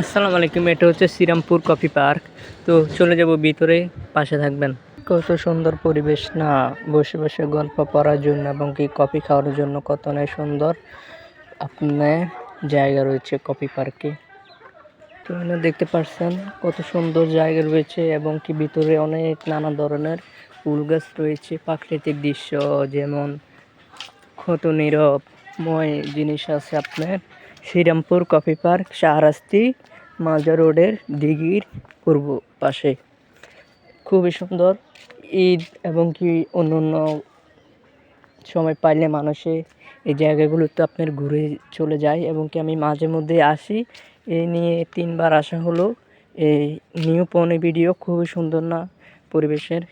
আসসালামু আলাইকুম, এটা হচ্ছে শ্রীরামপুর কফি পার্ক। তো চলে যাব ভিতরে, পাশে থাকবেন। কত সুন্দর পরিবেশ না, বসে বসে গল্প পড়ার জন্য এবং কি কফি খাওয়ার জন্য কত না সুন্দর। আপনার জায়গা রয়েছে কফি পার্কে। তো এখানে দেখতে পাচ্ছেন কত সুন্দর জায়গা রয়েছে এবং কি ভিতরে অনেক নানা ধরনের ফুল গাছ রয়েছে। প্রাকৃতিক দৃশ্য যেমন কত নীরবময় জিনিস আছে আপনার। শ্রীরামপুর কফি পার্ক, শাহরাস্তি মাজা রোডের দিঘির পূর্ব পাশে। খুবই সুন্দর ঈদ এবং কি অন্য অন্য সময় পাইলে মানুষে এই জায়গাগুলোতে আপনার ঘুরে চলে যায় এবং কি আমি মাঝে মধ্যে আসি। এই নিয়ে তিনবার আসা হলো। এই নিউ পনে ভিডিও খুবই সুন্দর না পরিবেশের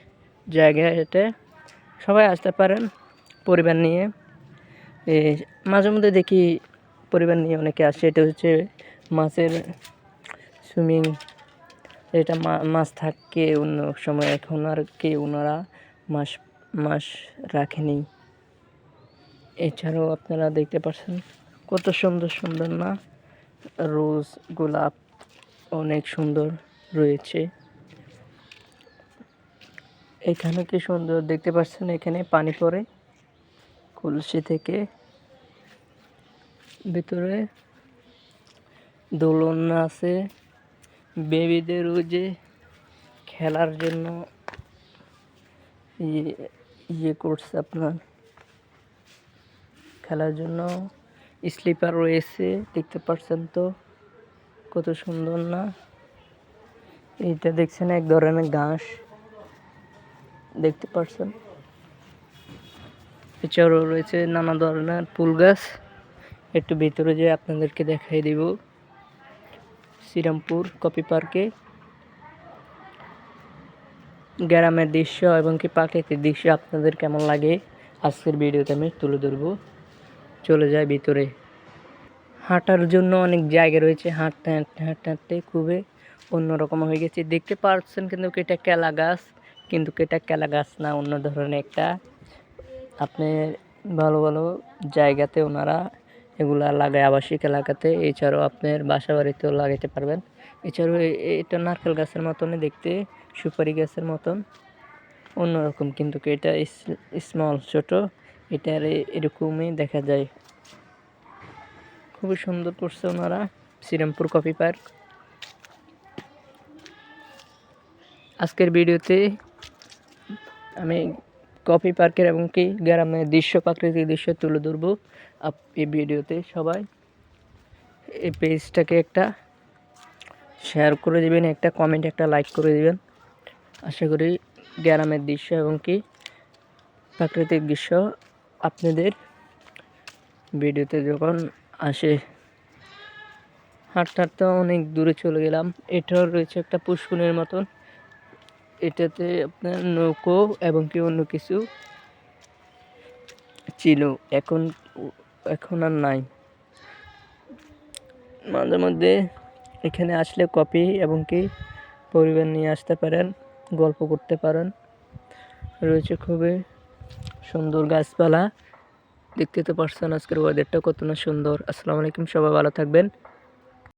জায়গা এটা। সবাই আসতে পারেন পরিবার নিয়ে। মাঝে মধ্যে দেখি পরিবার নিয়ে অনেকে আসে, এটা হচ্ছে মাছের সুইমিং এটা মাছ থাকে অন্য সময়, এখন আর কি ওনারা মাছ মাছ রাখেনি। এছাড়াও আপনারা দেখতে পাচ্ছেন কত সুন্দর সুন্দর না? রোজ গোলাপ অনেক সুন্দর রয়েছে। এখানে কি সুন্দর দেখতে পাচ্ছেন? এখানে পানি পড়ে, কলসি থেকে ভিতরে দোলনা আছে। বেবিদের ওই যে খেলার জন্য ইয়ে ইয়ে করছে আপনার। খেলার জন্য স্লিপার রয়েছে, দেখতে পাচ্ছেন তো? কত সুন্দর না? এইটা দেখছেন এক ধরনের ঘাস। দেখতে পাচ্ছেন এছাড়াও রয়েছে নানা ধরনের ফুল গাছ। একটু ভিতরে যেয়ে আপনাদেরকে দেখাই দিব। শ্রীরামপুর কপি পার্কে। গ্রামের দৃশ্য এবং কি প্রাকৃতিক দৃশ্য আপনাদের কেমন লাগে, আজকের ভিডিওতে আমি তুলে ধরবো। চলে যায় ভিতরে। হাঁটার জন্য অনেক জায়গা রয়েছে, হাঁটতে হাঁটতে হাঁটতে হাঁটতে খুবই অন্যরকম হয়ে গেছে। দেখতে পাচ্ছেন কিন্তু কি এটা কেলা গাছ, কিন্তু এটা কেলা গাছ না, অন্য ধরনের একটা। আপনি ভালো ভালো জায়গাতে ওনারা এগুলা লাগায় আবাসিক এলাকাতে। এছাড়াও আপনার বাসা বাড়িতেও লাগাইতে পারবেন। এছাড়াও এটা নারকেল গাছের মতনই দেখতে, সুপারি গাছের মতন। অন্যরকম কিন্তু এটা স্মল ছোট। এটার এরকমই দেখা যায়। খুবই সুন্দর করছে ওনারা, শ্রীরামপুর কফি পার্ক। আজকের ভিডিওতে আমি কফি পার্কের এবং কি গ্রামের দৃশ্য, প্রাকৃতিক দৃশ্য তুলে ধরবো আপ- এই ভিডিওতে সবাই। এই পেজটাকে একটা শেয়ার করে দেবেন, একটা কমেন্ট একটা লাইক করে দেবেন। আশা করি গ্রামের দৃশ্য এবং কি প্রাকৃতিক দৃশ্য আপনাদের ভিডিওতে যখন আসে। হাঁটতে হাঁটতে অনেক দূরে চলে গেলাম। এটাও রয়েছে একটা পুষ্কুনের মতন। এটাতে আপনার নৌকো এবং কি অন্য কিছু ছিল। এখন এখন আর নাই। মাঝে মধ্যে এখানে আসলে কপি এবং কি পরিবার নিয়ে আসতে পারেন, গল্প করতে পারেন। রয়েছে খুবই সুন্দর গাছপালা। দেখতে তো পারছেন আজকের ওয়েদারটা কত না সুন্দর। আসসালামু আলাইকুম, সবাই ভালো থাকবেন।